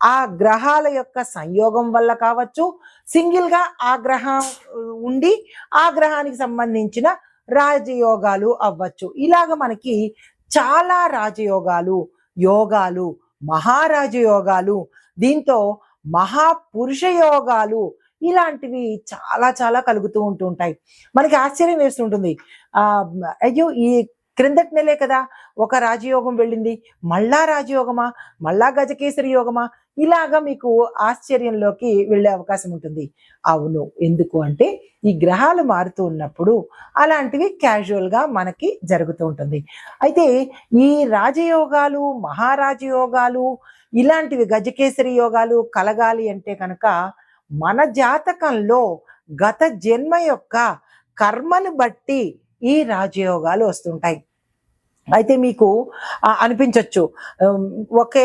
ఆ గ్రహాల యొక్క సంయోగం వల్ల కావచ్చు. సింగిల్గా ఆ గ్రహం ఉండి ఆ గ్రహానికి సంబంధించిన రాజయోగాలు అవ్వచ్చు. ఇలాగ మనకి చాలా రాజయోగాలు యోగాలు మహారాజయోగాలు దీంతో మహాపురుష యోగాలు ఇలాంటివి చాలా చాలా కలుగుతూ ఉంటూ ఉంటాయి. మనకి ఆశ్చర్యం వేస్తుంటుంది. ఆ అయ్యో ఈ క్రిందటి నెలే కదా ఒక రాజయోగం వెళ్ళింది. మళ్ళా రాజయోగమా? మళ్ళా గజకేసరి యోగమా? ఇలాగా మీకు ఆశ్చర్యంలోకి వెళ్ళే అవకాశం ఉంటుంది. అవును. ఎందుకు అంటే ఈ గ్రహాలు మారుతూ ఉన్నప్పుడు అలాంటివి క్యాజువల్గా మనకి జరుగుతూ ఉంటుంది. అయితే ఈ రాజయోగాలు మహారాజయోగాలు ఇలాంటివి గజకేసరి యోగాలు కలగాలి అంటే కనుక మన జాతకంలో గత జన్మ యొక్క కర్మను బట్టి ఈ రాజయోగాలు వస్తుంటాయి. అయితే మీకు అనిపించవచ్చు ఒకే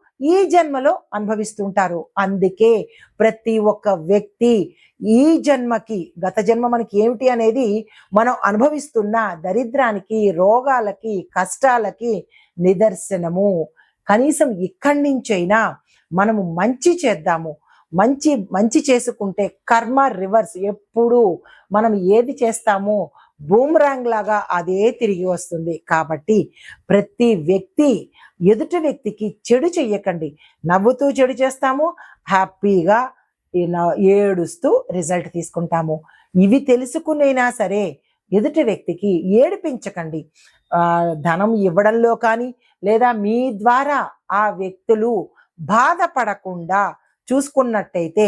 ఈ జన్మలో అనుభవిస్తుంటారు. అందుకే ప్రతి ఒక్క వ్యక్తి ఈ జన్మకి గత జన్మ మనకి ఏమిటి అనేది మనం అనుభవిస్తున్న దరిద్రానికి రోగాలకి కష్టాలకి నిదర్శనము. కనీసం ఇక్కడి నుంచైనా మనము మంచి చేద్దాము. మంచి మంచి చేసుకుంటే కర్మ రివర్స్. ఎప్పుడు మనం ఏది చేస్తామో బూమ్రాంగ్ లాగా అదే తిరిగి వస్తుంది. కాబట్టి ప్రతి వ్యక్తి ఎదుటి వ్యక్తికి చెడు చెయ్యకండి. నవ్వుతూ చెడు చేస్తాము హ్యాపీగా ఏడుస్తూ రిజల్ట్ తీసుకుంటాము. ఇవి తెలుసుకునైనా సరే ఎదుటి వ్యక్తికి ఏడిపించకండి. ధనం ఇవ్వడంలో కానీ లేదా మీ ద్వారా ఆ వ్యక్తులు బాధపడకుండా చూసుకున్నట్టయితే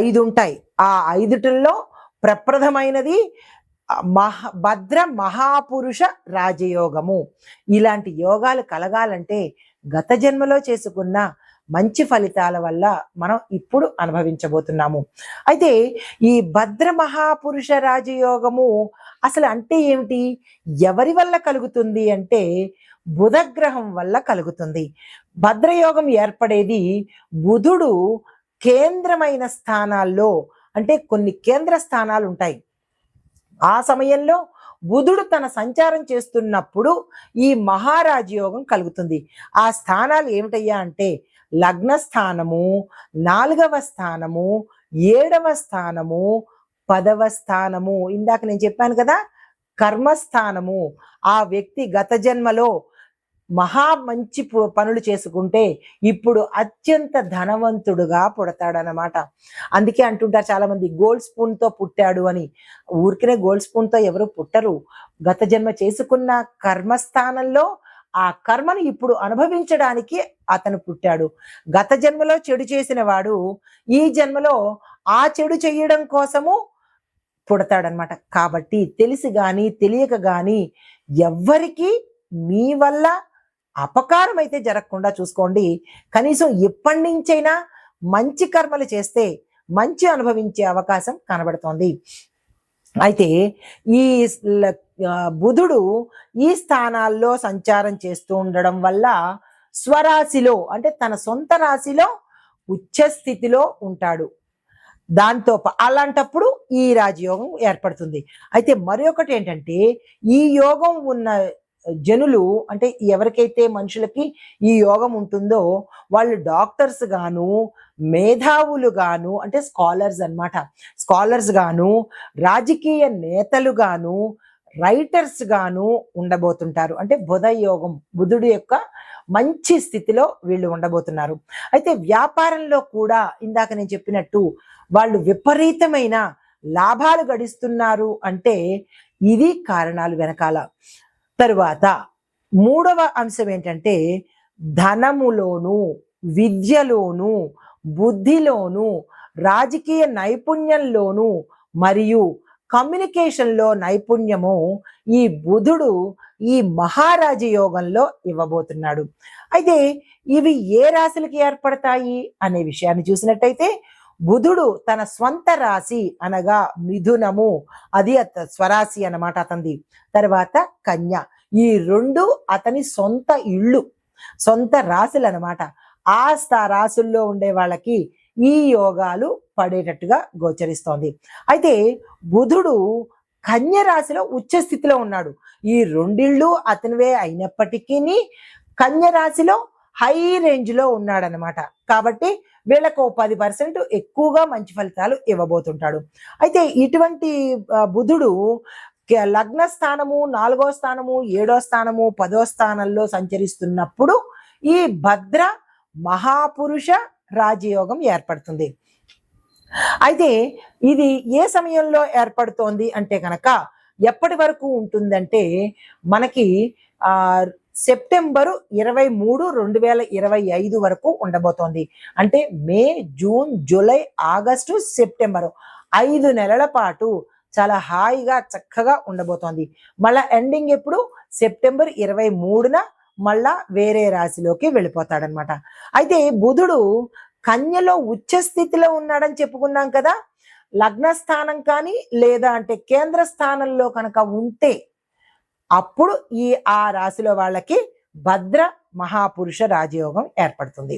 ఐదు ఉంటాయి ఆ ఐదుటిల్లో ప్రప్రథమైనది మహ భద్ర మహాపురుష రాజయోగము. ఇలాంటి యోగాలు కలగాలంటే గత జన్మలో చేసుకున్న మంచి ఫలితాల వల్ల మనం ఇప్పుడు అనుభవించబోతున్నాము. అయితే ఈ భద్ర మహాపురుష రాజయోగము అసలు అంటే ఏమిటి? ఎవరి వల్ల కలుగుతుంది అంటే బుధగ్రహం వల్ల కలుగుతుంది. భద్రయోగం ఏర్పడేది బుధుడు కేంద్రమైన స్థానాల్లో అంటే కొన్ని కేంద్ర స్థానాలు ఉంటాయి. ఆ సమయంలో బుధుడు తన సంచారం చేస్తున్నప్పుడు ఈ మహారాజయోగం కలుగుతుంది. ఆ స్థానాలు ఏమిటయ్యా అంటే లగ్న స్థానము నాలుగవ స్థానము ఏడవ స్థానము పదవ స్థానము. ఇందాక నేను చెప్పాను కదా కర్మస్థానము. ఆ వ్యక్తి గత జన్మలో మహా మంచి పనులు చేసుకుంటే ఇప్పుడు అత్యంత ధనవంతుడుగా పుడతాడనమాట అందుకే అంటుంటారు చాలామంది గోల్డ్ స్పూన్తో పుట్టాడు అని. ఊరికనే గోల్డ్ స్పూన్తో ఎవరు పుట్టరు. గత జన్మ చేసుకున్న కర్మస్థానంలో ఆ కర్మను ఇప్పుడు అనుభవించడానికి అతను పుట్టాడు. గత జన్మలో చెడు చేసిన వాడు ఈ జన్మలో ఆ చెడు చేయడం కోసము పుడతాడనమాట కాబట్టి తెలిసి కానీ తెలియక కానీ ఎవ్వరికి మీ వల్ల అపకారం అయితే జరగకుండా చూసుకోండి. కనీసం ఎప్పటి నుంచైనా మంచి కర్మలు చేస్తే మంచి అనుభవించే అవకాశం కనబడుతోంది. అయితే ఈ బుధుడు ఈ స్థానాల్లో సంచారం చేస్తూ ఉండడం వల్ల స్వరాశిలో అంటే తన సొంత రాశిలో ఉచ్చస్థితిలో ఉంటాడు. దాంతో అలాంటప్పుడు ఈ రాజయోగం ఏర్పడుతుంది. అయితే మరొకటి ఏంటంటే ఈ యోగం ఉన్న జనులు అంటే ఎవరికైతే మనుషులకి ఈ యోగం ఉంటుందో వాళ్ళు డాక్టర్స్ గాను మేధావులు గాను అంటే స్కాలర్స్ అన్నమాట. స్కాలర్స్ గాను రాజకీయ నేతలు గాను రైటర్స్ గాను ఉండబోతుంటారు. అంటే బుధ యోగం బుధుడు యొక్క మంచి స్థితిలో వీళ్ళు ఉండబోతున్నారు. అయితే వ్యాపారంలో కూడా ఇందాక నేను చెప్పినట్టు వాళ్ళు విపరీతమైన లాభాలు గడిస్తున్నారు అంటే ఇది కారణాలు వెనకాల. తరువాత మూడవ అంశం ఏంటంటే ధనములోను విద్యలోను బుద్ధిలోను రాజకీయ నైపుణ్యంలోను మరియు కమ్యూనికేషన్లో నైపుణ్యము ఈ బుధుడు ఈ మహారాజ యోగంలో ఇవ్వబోతున్నాడు. అయితే ఇవి ఏ రాశులకి ఏర్పడతాయి అనే విషయాన్ని చూసినట్టయితే బుధుడు తన స్వంత రాశి అనగా మిథునము. అది అత స్వరాశి అనమాట అతనిది తర్వాత కన్య. ఈ రెండు అతని సొంత ఇళ్ళు సొంత రాశులు అనమాట ఆ స్థా రాశుల్లో ఉండే వాళ్ళకి ఈ యోగాలు పడేటట్టుగా గోచరిస్తోంది. అయితే బుధుడు కన్య రాశిలో ఉచ్చ స్థితిలో ఉన్నాడు. ఈ రెండిళ్ళు అతనివే అయినప్పటికీ కన్య రాశిలో హై రేంజ్లో ఉన్నాడనమాట కాబట్టి వీళ్ళకు పది పర్సెంట్ ఎక్కువగా మంచి ఫలితాలు ఇవ్వబోతుంటాడు. అయితే ఇటువంటి బుధుడు లగ్న స్థానము నాలుగో స్థానము ఏడో స్థానము పదో స్థానంలో సంచరిస్తున్నప్పుడు ఈ భద్ర మహాపురుష రాజయోగం ఏర్పడుతుంది. అయితే ఇది ఏ సమయంలో ఏర్పడుతోంది అంటే కనుక ఎప్పటి వరకు ఉంటుందంటే మనకి ఆ సెప్టెంబరు ఇరవై మూడు రెండు వేల ఇరవై ఐదు వరకు ఉండబోతోంది. అంటే May June July August September ఐదు నెలల పాటు చాలా హాయిగా చక్కగా ఉండబోతోంది. మళ్ళా ఎండింగ్ ఎప్పుడు? సెప్టెంబర్ ఇరవై మూడున మళ్ళా వేరే రాశిలోకి వెళ్ళిపోతాడనమాట. అయితే బుధుడు కన్యలో ఉచ్చ స్థితిలో ఉన్నాడని చెప్పుకున్నాం కదా. లగ్న స్థానం కానీ లేదా అంటే కేంద్ర స్థానంలో కనుక ఉంటే అప్పుడు ఈ ఆ రాశిలో వాళ్ళకి భద్ర మహాపురుష రాజయోగం ఏర్పడుతుంది.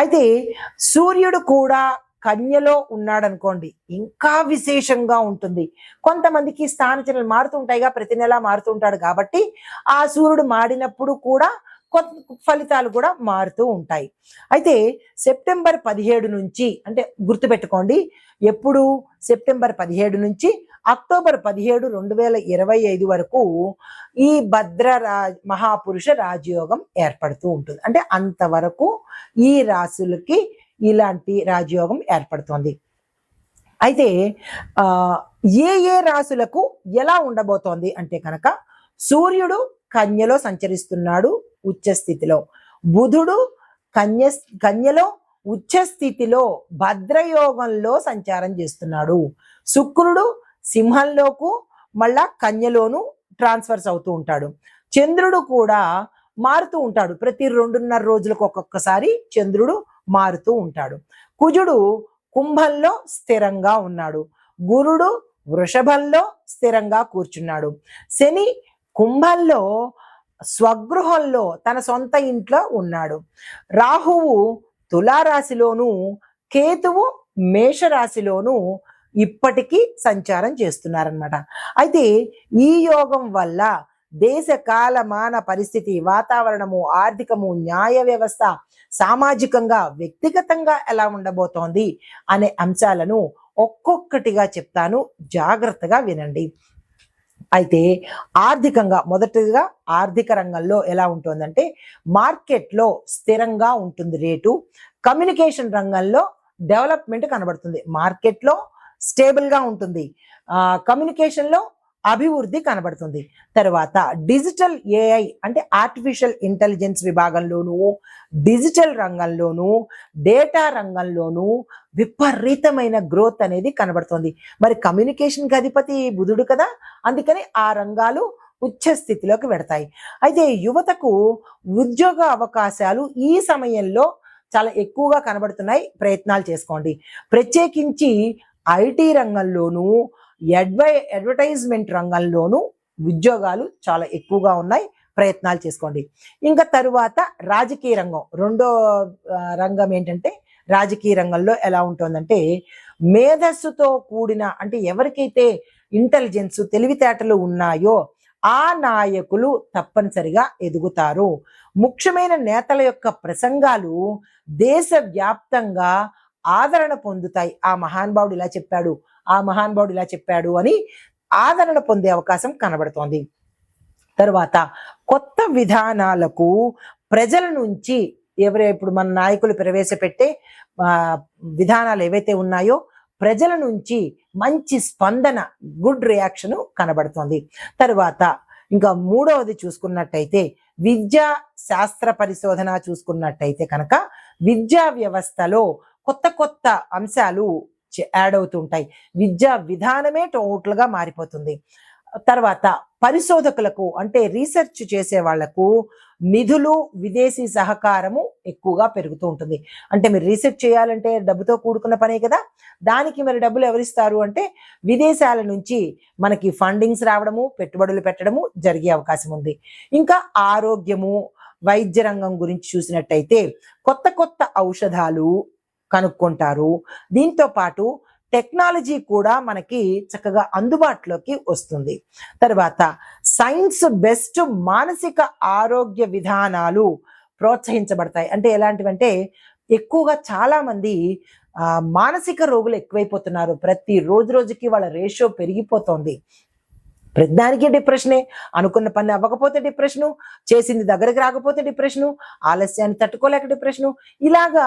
అయితే సూర్యుడు కూడా కన్యలో ఉన్నాడనుకోండి ఇంకా విశేషంగా ఉంటుంది. కొంతమందికి స్థానచనలు మారుతుంటాయిగా ప్రతి నెల మారుతుంటాడు కాబట్టి ఆ సూర్యుడు మాడినప్పుడు కూడా కొత్త ఫలితాలు కూడా మారుతూ ఉంటాయి. అయితే సెప్టెంబర్ పదిహేడు నుంచి అంటే గుర్తుపెట్టుకోండి ఎప్పుడు సెప్టెంబర్ పదిహేడు నుంచి అక్టోబర్ పదిహేడు రెండు వేల ఇరవై ఐదు వరకు ఈ భద్ర రా మహాపురుష రాజయోగం ఏర్పడుతూ ఉంటుంది. అంటే అంతవరకు ఈ రాశులకి ఇలాంటి రాజయోగం ఏర్పడుతోంది. అయితే ఏ ఏ రాశులకు ఎలా ఉండబోతోంది అంటే కనుక సూర్యుడు కన్యలో సంచరిస్తున్నాడు ఉచ్చస్థితిలో. బుధుడు కన్య కన్యలో ఉచ్చస్థితిలో భద్రయోగంలో సంచారం చేస్తున్నాడు. శుక్రుడు సింహంలోకు మళ్ళా కన్యలోను ట్రాన్స్ఫర్స్ అవుతూ ఉంటాడు. చంద్రుడు కూడా మారుతూ ఉంటాడు. ప్రతి రెండున్నర రోజులకు ఒక్కొక్కసారి చంద్రుడు మారుతూ ఉంటాడు. కుజుడు కుంభంలో స్థిరంగా ఉన్నాడు. గురుడు వృషభంలో స్థిరంగా కూర్చున్నాడు. శని కుంభంలో స్వగృహంలో తన సొంత ఇంట్లో ఉన్నాడు. రాహువు తులారాశిలోను కేతువు మేషరాశిలోను ఇప్పటికీ సంచారం చేస్తున్నారనమాట అయితే ఈ యోగం వల్ల దేశ కాలమాన పరిస్థితి వాతావరణము ఆర్థికము న్యాయ వ్యవస్థ సామాజికంగా వ్యక్తిగతంగా ఎలా ఉండబోతోంది అనే అంశాలను ఒక్కొక్కటిగా చెప్తాను. జాగ్రత్తగా వినండి. అయితే ఆర్థికంగా మొదటిగా ఆర్థిక రంగంలో ఎలా ఉంటుందంటే మార్కెట్లో స్థిరంగా ఉంటుంది రేటు కమ్యూనికేషన్ రంగంలో డెవలప్మెంట్ కనబడుతుంది. మార్కెట్లో స్టేబుల్గా ఉంటుంది. కమ్యూనికేషన్లో అభివృద్ధి కనబడుతుంది. తర్వాత డిజిటల్ ఏఐ అంటే ఆర్టిఫిషియల్ ఇంటెలిజెన్స్ విభాగంలోనూ డిజిటల్ రంగంలోనూ డేటా రంగంలోనూ విపరీతమైన గ్రోత్ అనేది కనబడుతుంది. మరి కమ్యూనికేషన్కి అధిపతి బుధుడు కదా అందుకని ఆ రంగాలు ఉచ్చ స్థితిలోకి పెడతాయి అయితే యువతకు ఉద్యోగ అవకాశాలు ఈ సమయంలో చాలా ఎక్కువగా కనబడుతున్నాయి. ప్రయత్నాలు చేసుకోండి. ప్రత్యేకించి ఐటీ రంగంలోనూ అడ్వై అడ్వర్టైజ్మెంట్ రంగంలోనూ ఉద్యోగాలు చాలా ఎక్కువగా ఉన్నాయి. ప్రయత్నాలు చేసుకోండి. ఇంకా తరువాత రాజకీయ రంగం. రెండో రంగం ఏంటంటే రాజకీయ రంగంలో ఎలా ఉంటుందంటే మేధస్సుతో కూడిన అంటే ఎవరికైతే ఇంటెలిజెన్స్ తెలివితేటలు ఉన్నాయో ఆ నాయకులు తప్పనిసరిగా ఎదుగుతారు. ముఖ్యమైన నేతల యొక్క ప్రసంగాలు దేశవ్యాప్తంగా ఆదరణ పొందుతాయి. ఆ మహానుభావుడు ఇలా చెప్పాడు. ఆ మహానుభావుడు ఇలా చెప్పాడు అని ఆదరణ పొందే అవకాశం కనబడుతోంది. తరువాత కొత్త విధానాలకు ప్రజల నుంచి ఎవరు ఇప్పుడు మన నాయకులు ప్రవేశపెట్టే విధానాలు ఏవైతే ఉన్నాయో ప్రజల నుంచి మంచి స్పందన గుడ్ రియాక్షన్ కనబడుతోంది. తరువాత ఇంకా మూడవది చూసుకున్నట్టయితే విద్యా శాస్త్ర పరిశోధన చూసుకున్నట్టయితే కనుక విద్యా వ్యవస్థలో కొత్త కొత్త అంశాలు యాడ్ యాడ్ అవుతుంటాయి. విద్యా విధానమే టోటల్గా మారిపోతుంది. తర్వాత పరిశోధకులకు అంటే రీసెర్చ్ చేసే వాళ్ళకు నిధులు విదేశీ సహకారము ఎక్కువగా పెరుగుతూ ఉంటుంది. అంటే మీరు రీసెర్చ్ చేయాలంటే డబ్బుతో కూడుకున్న పనే కదా. దానికి మరి డబ్బులు ఎవరిస్తారు అంటే విదేశాల నుంచి మనకి ఫండింగ్స్ రావడము పెట్టుబడులు పెట్టడము జరిగే అవకాశం ఉంది. ఇంకా ఆరోగ్యము వైద్య రంగం గురించి చూసినట్టయితే కొత్త కొత్త ఔషధాలు కనుక్కుంటారు. దీంతో పాటు టెక్నాలజీ కూడా మనకి చక్కగా అందుబాటులోకి వస్తుంది. తర్వాత సైన్స్ బెస్ట్ మానసిక ఆరోగ్య విధానాలు ప్రోత్సహించబడతాయి. అంటే ఎలాంటివంటే ఎక్కువగా చాలామంది మానసిక రోగులు ఎక్కువైపోతున్నారు. ప్రతి రోజు రోజుకి వాళ్ళ రేషియో పెరిగిపోతోంది. ప్రతిదానికి డిప్రెషనే. అనుకున్న పని అవ్వకపోతే డిప్రెషను. చేసింది దగ్గరికి రాకపోతే డిప్రెషను. ఆలస్యాన్ని తట్టుకోలేక డిప్రెషను. ఇలాగా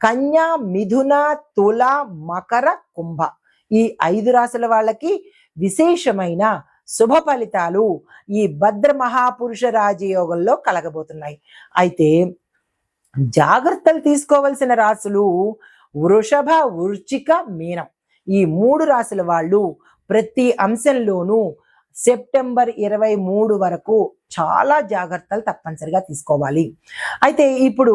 కన్యా మిథున తుల మకర కుంభ. ఈ ఐదు రాశుల వాళ్ళకి విశేషమైన శుభ ఫలితాలు ఈ భద్ర మహాపురుష రాజయోగంలో కలగబోతున్నాయి. అయితే జాగ్రత్తలు తీసుకోవలసిన రాశులు వృషభ వృచ్చిక మీనం. ఈ మూడు రాశుల వాళ్ళు ప్రతి అంశంలోనూ సెప్టెంబర్ ఇరవై మూడు వరకు చాలా జాగ్రత్తలు తప్పనిసరిగా తీసుకోవాలి. అయితే ఇప్పుడు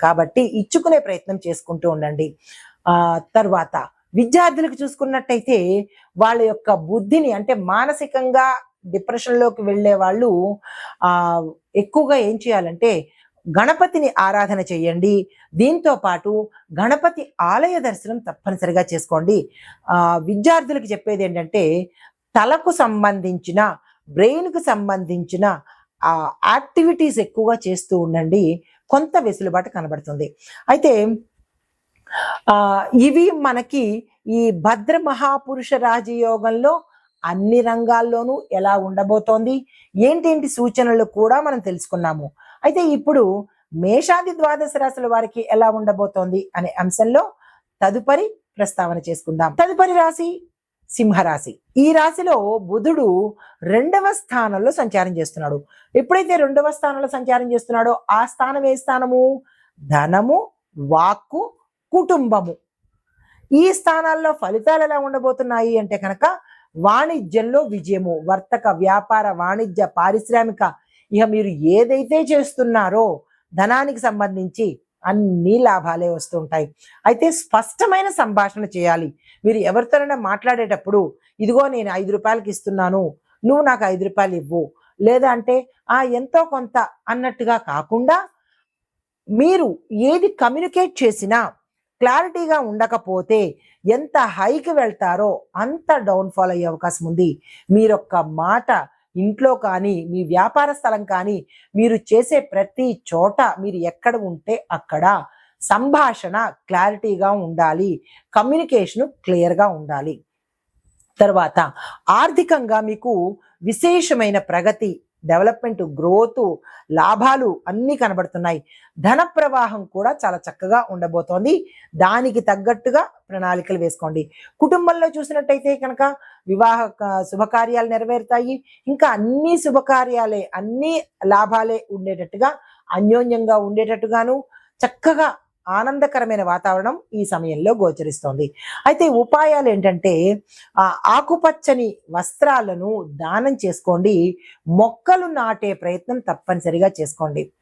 కాబట్టి ఇచ్చుకునే ప్రయత్నం చేసుకుంటూ ఉండండి. ఆ తర్వాత విద్యార్థులకు చూసుకున్నట్టయితే వాళ్ళ యొక్క బుద్ధిని అంటే మానసికంగా డిప్రెషన్లోకి వెళ్ళే వాళ్ళు ఆ ఎక్కువగా ఏం చేయాలంటే గణపతిని ఆరాధన చేయండి. దీంతో పాటు గణపతి ఆలయ దర్శనం తప్పనిసరిగా చేసుకోండి. ఆ, విద్యార్థులకు చెప్పేది ఏంటంటే తలకు సంబంధించిన బ్రెయిన్కు సంబంధించిన ఆ యాక్టివిటీస్ ఎక్కువగా చేస్తూ ఉండండి. కొంత వెసులుబాటు కనబడుతుంది. అయితే ఆ ఇవి మనకి ఈ భద్ర మహాపురుష రాజయోగంలో అన్ని రంగాల్లోనూ ఎలా ఉండబోతోంది? ఏంటేంటి సూచనలు కూడా మనం తెలుసుకున్నాము. అయితే ఇప్పుడు మేషాది ద్వాదశ రాశుల వారికి ఎలా ఉండబోతోంది అనే అంశంలో తదుపరి ప్రస్తావన చేసుకుందాం. తదుపరి రాశి సింహరాశి. ఈ రాశిలో బుధుడు రెండవ స్థానంలో సంచారం చేస్తున్నాడు. ఎప్పుడైతే రెండవ స్థానంలో సంచారం చేస్తున్నాడో ఆ స్థానం ఏ స్థానము? ధనము వాక్కు కుటుంబము. ఈ స్థానాల్లో ఫలితాలు ఎలా ఉండబోతున్నాయి అంటే కనుక వాణిజ్యంలో విజయము వర్తక వ్యాపార వాణిజ్య పారిశ్రామిక. ఇక మీరు ఏదైతే చేస్తున్నారో ధనానికి సంబంధించి అన్ని లాభాలే వస్తుంటాయి. అయితే స్పష్టమైన సంభాషణ చేయాలి. మీరు ఎవరితోనైనా మాట్లాడేటప్పుడు ఇదిగో నేను ఐదు రూపాయలకి ఇస్తున్నాను నువ్వు నాకు ఐదు రూపాయలు ఇవ్వు. లేదా అంటే ఆ ఎంతో కొంత అన్నట్టుగా కాకుండా మీరు ఏది కమ్యూనికేట్ చేసినా క్లారిటీగా ఉండకపోతే ఎంత హైకి వెళ్తారో అంత డౌన్ఫాల్ అయ్యే అవకాశం ఉంది. మీరొక్క మాట ఇంట్లో కానీ మీ వ్యాపార స్థలం కానీ మీరు చేసే ప్రతి చోట మీరు ఎక్కడ ఉంటే అక్కడ సంభాషణ క్లారిటీగా ఉండాలి. కమ్యూనికేషన్ క్లియర్గా ఉండాలి. తర్వాత ఆర్థికంగా మీకు విశేషమైన ప్రగతి డెవలప్మెంట్ గ్రోత్ లాభాలు అన్నీ కనబడుతున్నాయి. ధన ప్రవాహం కూడా చాలా చక్కగా ఉండబోతోంది. దానికి తగ్గట్టుగా ప్రణాళికలు వేసుకోండి. కుటుంబంలో చూసినట్టయితే కనుక వివాహ శుభకార్యాలు నెరవేరుతాయి. ఇంకా అన్ని శుభకార్యాలే అన్ని లాభాలే ఉండేటట్టుగా అన్యోన్యంగా ఉండేటట్టుగాను చక్కగా ఆనందకరమైన వాతావరణం ఈ సమయంలో గోచరిస్తోంది. అయితే ఉపాయాలు ఏంటంటే ఆ ఆకుపచ్చని వస్త్రాలను దానం చేసుకోండి. మొక్కలు నాటే ప్రయత్నం తప్పనిసరిగా చేసుకోండి.